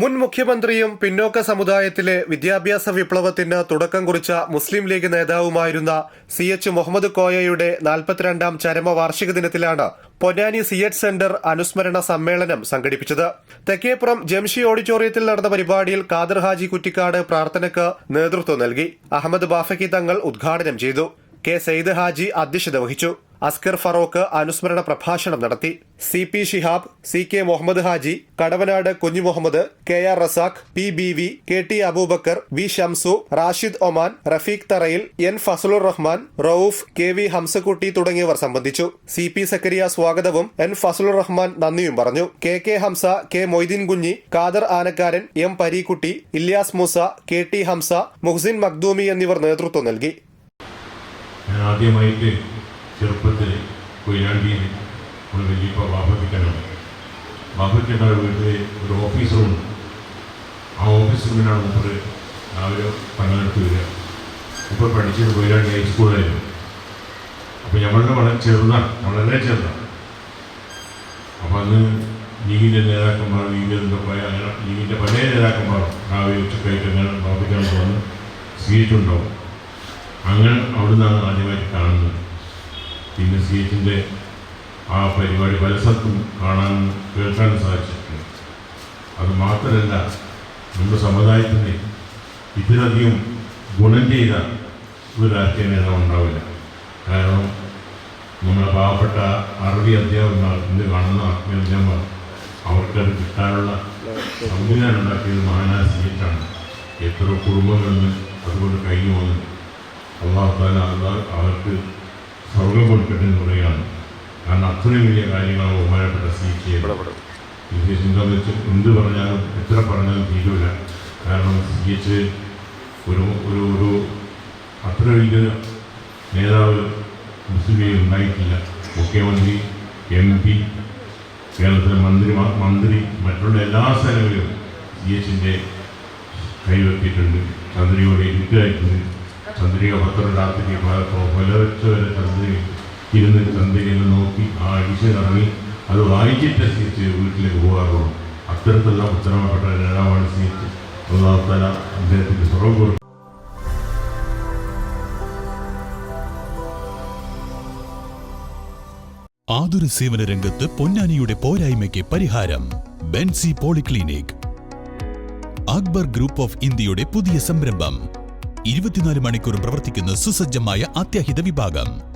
മുൻ മുഖ്യമന്ത്രിയും പിന്നോക്ക സമുദായത്തിലെ വിദ്യാഭ്യാസ വിപ്ലവത്തിന് തുടക്കം കുറിച്ച മുസ്ലിം ലീഗ് നേതാവുമായിരുന്ന സി എച്ച് മുഹമ്മദ് കോയയുടെ നാൽപ്പത്തിരണ്ടാം ചരമവാർഷിക ദിനത്തിലാണ് പൊന്നാനി സി എച്ച് സെന്റർ അനുസ്മരണ സമ്മേളനം സംഘടിപ്പിച്ചത്. തെക്കേപ്പുറം ജംഷി ഓഡിറ്റോറിയത്തിൽ നടന്ന പരിപാടിയിൽ കാദർ ഹാജി കുറ്റിക്കാട് പ്രാർത്ഥനയ്ക്ക് നേതൃത്വം നൽകി. അഹമ്മദ് ബാഫക്കി തങ്ങൾ ഉദ്ഘാടനം ചെയ്തു. കെ സെയ്ദ് ഹാജി അധ്യക്ഷത വഹിച്ചു. അസ്കർ ഫറോക്ക് അനുസ്മരണ പ്രഭാഷണം നടത്തി. C P Shihab C K Muhammad Haji Kadavanad Kunju Muhammad K R Razak P B V K T Aboobacker V Shamsu Rashid Oman Rafeeq Tharayil N Fazalur Rahman Rauf K V Hamzakutty തുടങ്ങിയവർ സംബന്ധിച്ചു. C P സക്കരിയ സ്വാഗതവും N Fazlur Rahman നന്ദിയും പറഞ്ഞു. K K Hamza K Moideen Kunhi Khader Anakkaran M Parikutty Ilyas Moosa K T Hamza Muhsin Makhdoomi എന്നിവർ നേതൃത്വം നൽകി. ആദ്യമായിട്ട് ചെറുപ്പത്തിൽ കൊയിലാണ്ടിയിൽ ഒരു വലിയപ്പ ബാബയ്ക്കാനാണ് ബാബയ്ക്കയുടെ വീട്ടിൽ ഒരു ഓഫീസ് റൂം ആ ഓഫീസ് റൂമിനാണ് മുമ്പ് രാവിലെ പങ്കെടുത്ത് വരിക. ഇപ്പോൾ പഠിച്ചത് കൊയിലാണ്ടി ഹൈസ്കൂളായിരുന്നു അപ്പോൾ ഞങ്ങളുടെ വളരെ ചെറുതാണ്. വളരെ ചെറുതാണ്. അപ്പോൾ അന്ന് ലീഗിന്റെ നേതാക്കന്മാർ ലീഗിന്റെ പല ലീഗിന്റെ പല നേതാക്കന്മാർ രാവിലെ ഉച്ചക്കായിട്ട് അങ്ങനെ ബാബയ്ക്കാണ് വന്ന് സ്വീകരിച്ചിട്ടുണ്ടാവും അങ്ങനെ അവിടുന്നാണ് ആദ്യമായിട്ട് കാണുന്നത്. പിന്നെ സി എച്ചിന്റെ ആ പരിപാടി പല സ്ഥലത്തും കാണാനും കേൾക്കാനും സാധിച്ചിട്ടുണ്ട്. അത് മാത്രമല്ല നമ്മുടെ സമുദായത്തിന് ഇതിലധികം ഗുണം ചെയ്ത ഒരു രാഷ്ട്രീയ നേതാവ് ഉണ്ടാവില്ല. കാരണം നമ്മുടെ പാവപ്പെട്ട അറബി അധ്യാപകന്മാർ ഇന്ന് കാണുന്ന ആത്മീയ അവർക്കത് കിട്ടാനുള്ള സംവിധാനം ഉണ്ടാക്കിയത് മാനാ സീറ്റാണ്. എത്ര കുടുംബങ്ങളിൽ നിന്ന് അതുകൊണ്ട് കഴിഞ്ഞു വന്നു അള്ളാഹു താല അവർക്ക് സ്വർഗം കൊടുക്കട്ടെ എന്ന് പറയുകയാണ്. കാരണം അത്രയും വലിയ കാര്യങ്ങളാണ് ബഹുമാനപ്പെട്ട സി സി വെച്ചാൽ എന്ത് പറഞ്ഞാലും എത്ര പറഞ്ഞാലും തീരുമില്ല കാരണം സി എച്ച് ഒരു ഒരു ഒരു അത്ര വലിയ നേതാവ് മുസ്ലിം ലീഗ് ഉണ്ടായിട്ടില്ല. മുഖ്യമന്ത്രി എം പി കേരളത്തിലെ മന്ത്രി മന്ത്രി മറ്റുള്ള എല്ലാ സ്ഥലങ്ങളിലും സി എച്ചിന്റെ കൈവെത്തിയിട്ടുണ്ട് ചന്ദ്രികയുടെ ഇരിക്കുകയായിട്ടുണ്ട് ചന്ദ്രിക പത്രം രാത്രി പുലർച്ച വരെ ചന്ദ്രിക ഇറങ്ങി അത് വായിച്ചിട്ട് സീറ്റ് വീട്ടിലേക്ക് പോകാറുള്ളൂ. അത്തരത്തിലുള്ള ഉത്തരവാദപ്പെട്ട നേതാവാണ് സീറ്റ്. ഒന്നാമത്തല അദ്ദേഹത്തിന്റെ സ്വർഗം ആതുര സേവന രംഗത്ത് പൊന്നാനിയുടെ പോരായ്മയ്ക്ക് പരിഹാരം Benzy polyclinic. Akbar group of ഇന്ത്യയുടെ പുതിയ സംരംഭം. ഇരുപത്തിനാല് മണിക്കൂർ പ്രവർത്തിക്കുന്ന സുസജ്ജമായ അത്യാഹിത വിഭാഗം.